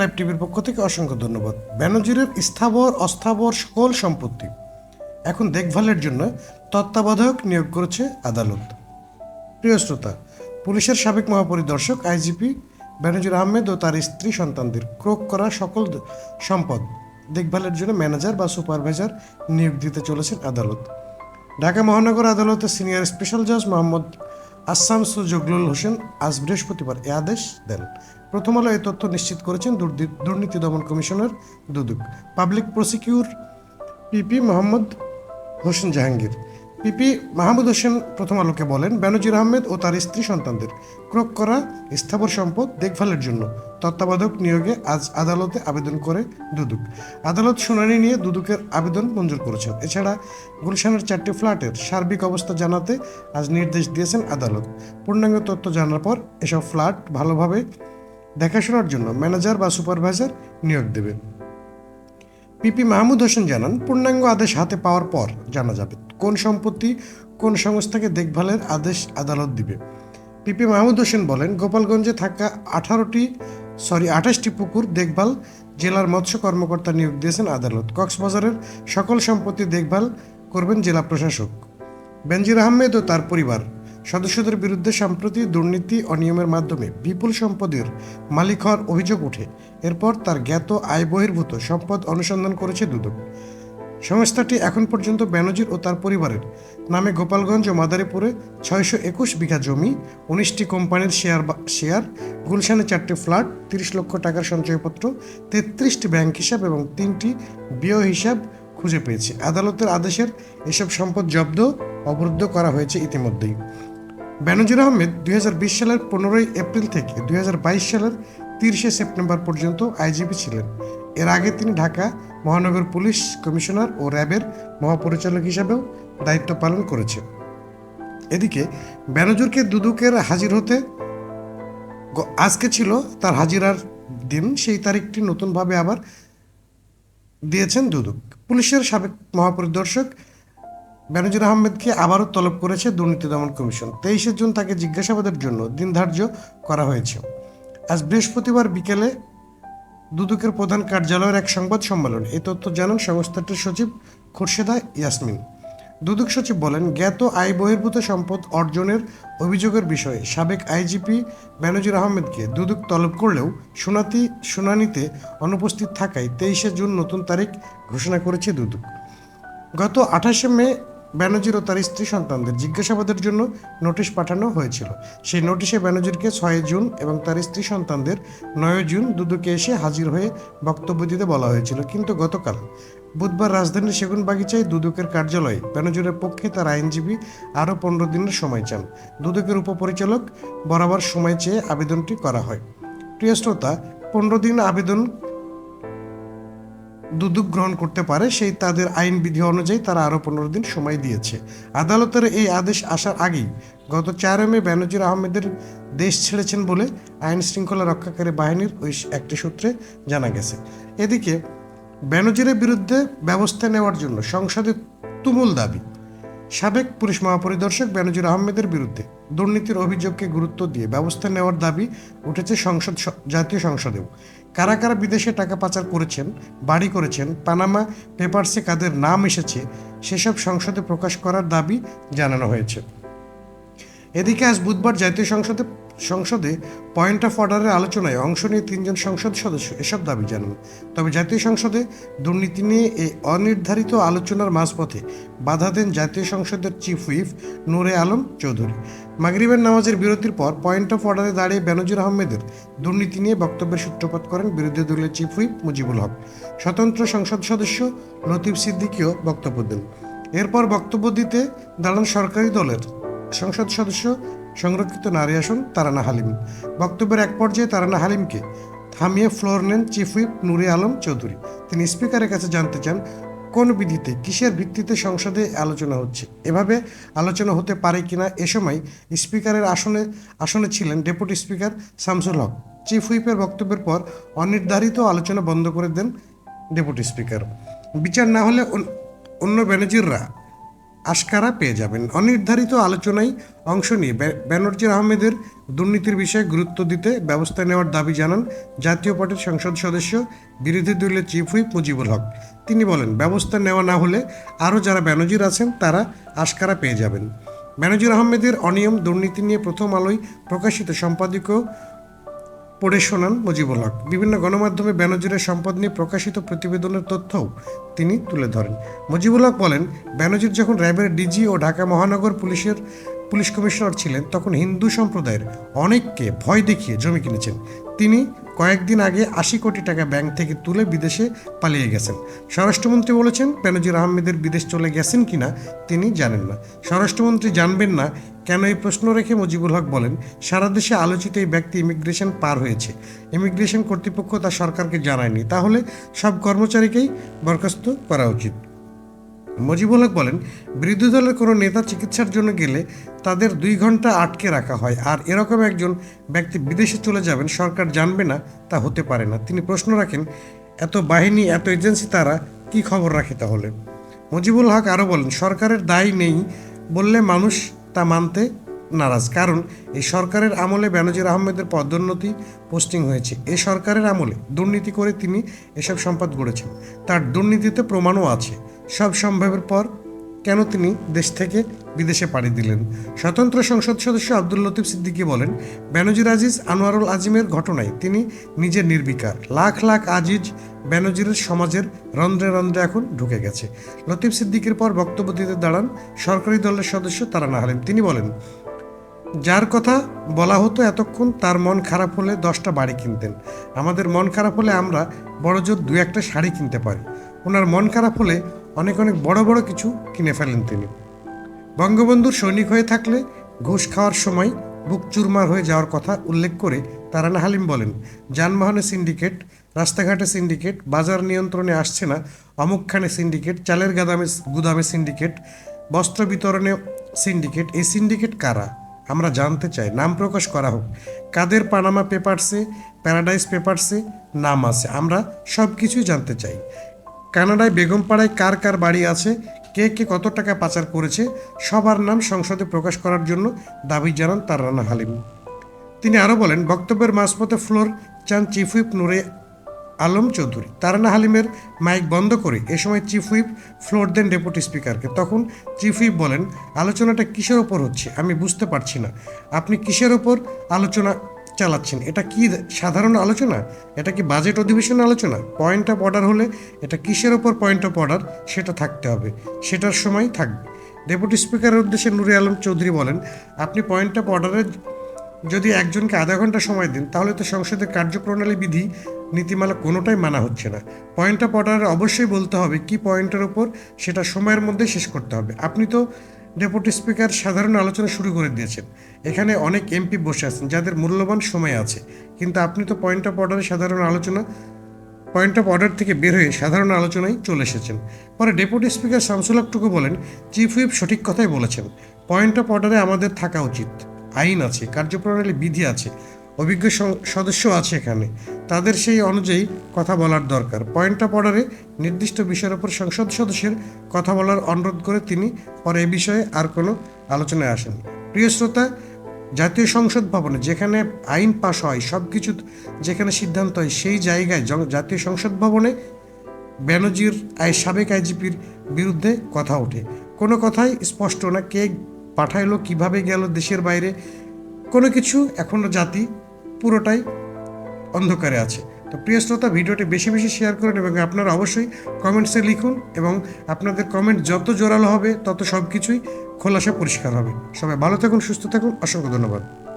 Live টিভির পক্ষ থেকে অসংখ্য ধন্যবাদ। ব্যানার্জিরের স্থাবর, অস্থাবর সকল সম্পত্তি এখন দেখভালের জন্য তত্ত্বাবধায়ক নিয়োগ করেছে আদালত। প্রিয় শ্রোতা, পুলিশের সাবেক মহাপরিদর্শক, আইজিপি বেনজির আহমেদ ও তার স্ত্রী সন্তানদের ক্রোক করা সকল সম্পদ দেখভালের জন্য ম্যানেজার বা সুপারভাইজার নিয়োগ দিতে চলেছেন আদালত। ঢাকা মহানগর আদালতের সিনিয়র স্পেশাল জাজ মোহাম্মদ আসাম সুজগলুল হোসেন আজ বৃহস্পতিবার এ আদেশ দেন। প্রথম আলো এই তথ্য নিশ্চিত করেছেন দুর্নীতি দমন commissioner Dudok. Public prosecutor PP Mohammad Hossain Jahangir. PP Mahmud Hossain প্রথম আলোকে বলেন, বেনজির আহমেদ ও তার স্ত্রী সন্তানদের ক্রোক করা স্থাবর সম্পদ দেখভালের জন্য তত্ত্বাবধায়ক নিয়োগে আজ আদালতে আবেদন করে দুদক। আদালত শুনানি নিয়ে দুদকের আবেদন মঞ্জুর করেছেন। এছাড়া গুলশানের চারটি ফ্ল্যাটের সার্বিক অবস্থা জানাতে আজ নির্দেশ দিয়েছেন আদালত। পূর্ণাঙ্গ তথ্য জানার পর এসব ফ্ল্যাট ভালোভাবে দেখাশোনার জন্য ম্যানেজার বা সুপারভাইজার নিয়োগ দেবে। পিপি মাহমুদ হোসেন জানান, পূর্ণাঙ্গ আদেশ হাতে পাওয়ার পর জানা যাবে কোন সম্পত্তি কোন সংস্থাকে দেখভালের আদেশ আদালত দিবে। পিপি মাহমুদ হোসেন বলেন, গোপালগঞ্জে থাকা আঠারোটি, সরি, আঠাশটি পুকুর দেখভাল, জেলার মৎস্য কর্মকর্তা নিয়োগ দিয়েছেন আদালত। কক্সবাজারের সকল সম্পত্তি দেখভাল করবেন জেলা প্রশাসক। বেনজির আহমেদ ও তার পরিবার সদস্যদের বিরুদ্ধে সম্প্রতি দুর্নীতি অনিয়মের মাধ্যমে বিপুল সম্পদের মালিক হওয়ার অভিযোগ ওঠে। এরপর তার জ্ঞাত আয় বহির্ভূত সম্পদ অনুসন্ধান করেছে দুদক। সংস্থাটি এখন পর্যন্ত ব্যানজির ও তার পরিবারের নামে গোপালগঞ্জ ও মাদারীপুরে ছয়শো একুশ বিঘা জমি, উনিশটি কোম্পানির শেয়ার শেয়ার, গুলশানে চারটি ফ্ল্যাট, তিরিশ লক্ষ টাকার সঞ্চয়পত্র, তেত্রিশটি ব্যাংক হিসাব এবং তিনটি বিয় হিসাব খুঁজে পেয়েছে। আদালতের আদেশের এসব সম্পদ জব্দ, অবরুদ্ধ করা হয়েছে ইতিমধ্যেই। বেনজির আহমেদ দুই হাজার বিশ সালের পনেরোই এপ্রিল থেকে দুই হাজার বাইশ সালের তিরিশে সেপ্টেম্বর পর্যন্ত আইজিপি ছিলেন। এর আগে তিনি ঢাকা মহানগর পুলিশ কমিশনার ও র্যাবের মহাপরিচালক হিসাবেও দায়িত্ব পালন করেছেন। এদিকে বেনজুরকে দুদুকের হাজির হতে আজকে ছিল তার হাজিরার দিন, সেই তারিখটি নতুনভাবে আবার দিয়েছেন দুদক। পুলিশের সাবেক মহাপরিদর্শক বেনজির আহমেদকে আবারও তলব করেছে দুর্নীতি দমন কমিশন। তেইশে জুন তাকে জিজ্ঞাসাবাদের জন্য দিন ধার্য করা হয়েছে। আজ বৃহস্পতিবার বিকেলে দুদকের প্রধান কার্যালয়ের এক সংবাদ সম্মেলন। এই তথ্য জানান সংস্থাটির সচিব খোরশেদা ইয়াসমিন। দুদক সচিব বলেন, জ্ঞাত আয় বহির্ভূত সম্পদ অর্জনের অভিযোগের বিষয়ে সাবেক আইজিপি বেনজির আহমেদকে দুদক তলব করলেও শুনাতি, শুনানিতে অনুপস্থিত থাকায় তেইশে জুন নতুন তারিখ ঘোষণা করেছে দুদক। গত আঠাশে মে ব্যানার্জির ও তার স্ত্রী সন্তানদের জিজ্ঞাসাবাদের জন্য নোটিশ পাঠানো হয়েছিল। সেই নোটিশে ব্যানার্জিরকে ছয় জুন এবং তার স্ত্রী সন্তানদের নয় জুন দুদকে এসে হাজির হয়ে বক্তব্য দিতে বলা হয়েছিল। কিন্তু গতকাল বুধবার রাজধানীর সেগুন বাগিচায় দুদকের কার্যালয়ে ব্যানার্জিরের পক্ষে তার আইনজীবী আরও পনেরো দিনের সময় চান। দুদকের উপপরিচালক বরাবর সময় চেয়ে আবেদনটি করা হয়। প্রিয় শ্রোতা পনেরো দিন আবেদন দুদক গ্রহণ করতে পারে, সেই তাদের আইন বিধি অনুযায়ী তারা আরও পনেরো দিন সময় দিয়েছে। আদালতের এই আদেশ আসার আগেই গত চার মে ব্যানার্জির আহমেদের দেশ ছেড়েছেন বলে আইন শৃঙ্খলা রক্ষাকারী বাহিনীর ওই একটি সূত্রে জানা গেছে। এদিকে ব্যানার্জিরের বিরুদ্ধে ব্যবস্থা নেওয়ার জন্য সংসদে তুমুল দাবি। সাবেক পুলিশ মহাপরিদর্শক বেনজির আহমেদের বিরুদ্ধে দুর্নীতির অভিযোগকে গুরুত্ব দিয়ে ব্যবস্থা নেওয়ার দাবি উঠেছে সংসদ জাতীয় সংসদেও। কারা কারা বিদেশে টাকা পাচার করেছেন, বাড়ি করেছেন, পানামা পেপারসে কাদের নাম এসেছে, সেসব সংসদে প্রকাশ করার দাবি জানানো হয়েছে। এদিকে আজ বুধবার জাতীয় সংসদে সংসদে পয়েন্ট অফ অর্ডারের আলোচনায় অংশ নিয়ে তিনজন সংসদ সদস্য এসব দাবি জানান। তবে জাতীয় সংসদে দুর্নীতি নিয়ে এই অনির্ধারিত আলোচনার মাঝপথে বাধা দেন জাতীয় সংসদের চিফ হুইপ নূরে আলম চৌধুরী। মাগরিবের নামাজের বিরতির পর পয়েন্ট অফ অর্ডারে দাঁড়িয়ে বেনজির আহমেদের দুর্নীতি নিয়ে বক্তব্যের সূত্রপাত করেন বিরোধী দলের চিফ হুইপ মুজিবুল হক। স্বতন্ত্র সংসদ সদস্য লতিফ সিদ্দিকীও বক্তব্য দেন। এরপর বক্তব্য দিতে দাঁড়ান সরকারি দলের সংসদ সদস্য সংরক্ষিত নারী আসন তারানা হালিম। বক্তব্যের এক পর্যায়ে তারানা হালিমকে থামিয়ে ফ্লোর নেন চিফ হুইপ নুরে আলম চৌধুরী। তিনি স্পিকারের কাছে জানতে চান, কোন বিধিতে, কিসের ভিত্তিতে সংসদে আলোচনা হচ্ছে? এভাবে আলোচনা হতে পারে কিনা? এ সময় স্পিকারের আসনে আসনে ছিলেন deputy speaker Shamsul Haque. Chief হুইপের বক্তব্যের পর অনির্ধারিত আলোচনা বন্ধ করে দেন ডেপুটি স্পিকার। বিচার না হলে অন্য- ব্যানার্জিররা আশকারা পেয়ে যাবেন। অনির্ধারিত আলোচনায় অংশ নিয়ে ব্য- ব্যানার্জির আহমেদের দুর্নীতির বিষয়ে গুরুত্ব দিতে ব্যবস্থা নেওয়ার দাবি জানান জাতীয় পার্টির সংসদ সদস্য, বিরোধী দলের চিফ হুইপ মুজিবুল হক। তিনি বলেন, ব্যবস্থা নেওয়া না হলে আরও যারা ব্যানার্জির আছেন, তারা আশকারা পেয়ে যাবেন। ব্যানার্জির আহমেদের অনিয়ম দুর্নীতি নিয়ে প্রথম আলোয় প্রকাশিত সম্পাদকীয় পড়ে শোনান মুজিবুল হক। বিভিন্ন গণমাধ্যমে ব্যানার্জিরের সম্পদ নিয়ে প্রকাশিত প্রতিবেদনের তথ্যও তিনি তুলে ধরেন। মুজিবুল হক বলেন, ব্যানার্জির যখন র্যাবের ডিজি ও ঢাকা মহানগর পুলিশের পুলিশ কমিশনার ছিলেন, তখন হিন্দু সম্প্রদায়ের অনেককে ভয় দেখিয়ে জমি কিনেছেন। তিনি কয়েকদিন আগে আশি কোটি টাকা ব্যাংক থেকে তুলে বিদেশে পালিয়ে গেছেন। স্বরাষ্ট্রমন্ত্রী বলেছেন, বেনজির আহমেদের বিদেশ চলে গেছেন কিনা তিনি জানেন না। স্বরাষ্ট্রমন্ত্রী জানবেন না কেন এই প্রশ্ন রেখে মুজিবুল হক বলেন, সারা দেশে আলোচিত এই ব্যক্তি ইমিগ্রেশন পার হয়েছে। ইমিগ্রেশন কর্তৃপক্ষ তা সরকারকে জানায়নি। তাহলে সব কর্মচারীকেই বরখাস্ত করা উচিত। মুজিবুল হক বলেন, বিরোধী দলের কোনো নেতা চিকিৎসার জন্য গেলে তাদের দুই ঘণ্টা আটকে রাখা হয়। আর এরকম একজন ব্যক্তি বিদেশে চলে যাবেন, সরকার জানবে না, তা হতে পারে না। তিনি প্রশ্ন রাখেন, এত বাহিনী, এত এজেন্সি, তারা কি খবর রাখে তাহলে? মুজিবুল হক আরও বলেন, সরকারের দায় নেই বললে মানুষ তা মানতে নারাজ, কারণ এই সরকারের আমলে বেনজির আহমেদের পদোন্নতি পোস্টিং হয়েছে। এই সরকারের আমলে দুর্নীতি করে তিনি এসব সম্পদ গড়েছেন। তার দুর্নীতিতে প্রমাণও আছে। সব সম্ভবের পর কেন তিনি দেশ থেকে বিদেশে পাড়ি দিলেন? স্বতন্ত্র সংসদ সদস্য আব্দুল লতিফ সিদ্দিকী বলেন, বেনজির আজিজ আনোয়ারুল আজিমের ঘটনায় তিনি নিজে নির্বিকার। লাখ লাখ আজিজ বেনজিরের সমাজের রন্ধ্রে রন্ধ্রে এখন ঢুকে গেছে। লতিফ সিদ্দিকের পর বক্তব্য দিতে দাঁড়ান সরকারি দলের সদস্য তারানা হালিম। তিনি বলেন, যার কথা বলা হতো এতক্ষণ তার মন খারাপ হলে দশটা বাড়ি কিনতেন। আমাদের মন খারাপ হলে আমরা বড়জোর দু একটা শাড়ি কিনতে পারি। ওনার মন খারাপ হলে অনেক অনেক বড় বড় কিছু কিনে ফেলেন তিনি। বঙ্গবন্ধুর সৈনিক হয়ে থাকলে ঘুষ খাওয়ার সময় বুক চুরমার হয়ে যাওয়ার কথা উল্লেখ করে তারানা হালিম বলেন, যানবাহনে সিন্ডিকেট, রাস্তাঘাটে সিন্ডিকেট, বাজার নিয়ন্ত্রণে আসছে না, অমুকখানে সিন্ডিকেট, চালের গাদামে গুদামে সিন্ডিকেট, বস্ত্র বিতরণে সিন্ডিকেট, এই সিন্ডিকেট কারা? আমরা জানতে চাই, নাম প্রকাশ করা হোক। কাদের পানামা পেপারসে, প্যারাডাইস পেপারসে নাম আছে, আমরা সব কিছুই জানতে চাই। কানাডায় বেগমপাড়ায় কার কার বাড়ি আছে, কে কে কত টাকা পাচার করেছে, সবার নাম সংসদে প্রকাশ করার জন্য দাবি জানান তার রানা হালিম। তিনি আরও বলেন, বক্তব্যের মাঝপথে ফ্লোর চান চিফ হুইপ নুরে আলম চৌধুরী। তারানা হালিমের মাইক বন্ধ করে এ সময় চিফ হুইপ ফ্লোর দেন ডেপুটি স্পিকারকে। তখন চিফ হুইপ বলেন, আলোচনাটা কিসের ওপর হচ্ছে আমি বুঝতে পারছি না। আপনি কিসের ওপর আলোচনা চালাচ্ছেন। এটা কি সাধারণ আলোচনা? এটা কি বাজেট অধিবেশন আলোচনা? পয়েন্ট অফ অর্ডার হলে এটা কিসের ওপর পয়েন্ট অফ অর্ডার সেটা থাকতে হবে। সেটার সময় থাকবে। ডেপুটি স্পিকারের উদ্দেশ্যে নুরে আলম চৌধুরী বলেন, আপনি পয়েন্ট অফ অর্ডারের যদি একজনকে আধা ঘণ্টা সময় দিন, তাহলে তো সংসদের কার্যপ্রণালী বিধি, নীতিমালা কোনোটাই মানা হচ্ছে না। পয়েন্ট অফ অর্ডারে অবশ্যই বলতে হবে কি পয়েন্টের ওপর, সেটা সময়ের মধ্যে শেষ করতে হবে। আপনি তো ডেপুটি স্পিকার সাধারণ আলোচনা শুরু করে দিয়েছেন। এখানে অনেক এমপি বসে আছেন, যাদের মূল্যবান সময় আছে। কিন্তু আপনি তো পয়েন্ট অফ অর্ডারে সাধারণ আলোচনা পয়েন্ট অফ অর্ডার থেকে বের হয়ে সাধারণ আলোচনায় চলে এসেছেন। পরে ডেপুটি স্পিকার শামসুল আকটুকু বলেন চিফ হুইপ সঠিক কথাই বলেছেন। পয়েন্ট অফ অর্ডারে আমাদের থাকা উচিত। আইন আছে কার্যপ্রণালী বিধি আছে। অভিজ্ঞ সদস্য আছে এখানে। তাদের সেই অনুযায়ী কথা বলার দরকার। পয়েন্ট অফ অর্ডারে নির্দিষ্ট বিষয়ের উপর সংসদ সদস্যের কথা বলার অনুরোধ করে তিনি পরে এ বিষয়ে আর কোনো আলোচনায় আসেন প্রিয় শ্রোতা, জাতীয় সংসদ ভবনে যেখানে আইন পাশ হয় সব কিছু যেখানে সিদ্ধান্ত হয়, সেই জায়গায় জাতীয় সংসদ ভবনে ব্যানার্জির আই, সাবেক আইজিপির বিরুদ্ধে কথা ওঠে। কোনো কথাই স্পষ্ট না, কে পাঠাইলো, কীভাবে গেল দেশের বাইরে, কোনো কিছু এখনও জাতি পুরোটাই অন্ধকারে আছে। তো প্রিয় শ্রোতা, ভিডিওটি বেশি বেশি শেয়ার করুন এবং আপনারা অবশ্যই কমেন্টসে লিখুন এবং আপনাদের কমেন্ট যত জোরালো হবে, তত সব কিছুই খোলাসা পরিষ্কার হবে। সবাই ভালো থাকুন, সুস্থ থাকুন, অসংখ্য ধন্যবাদ।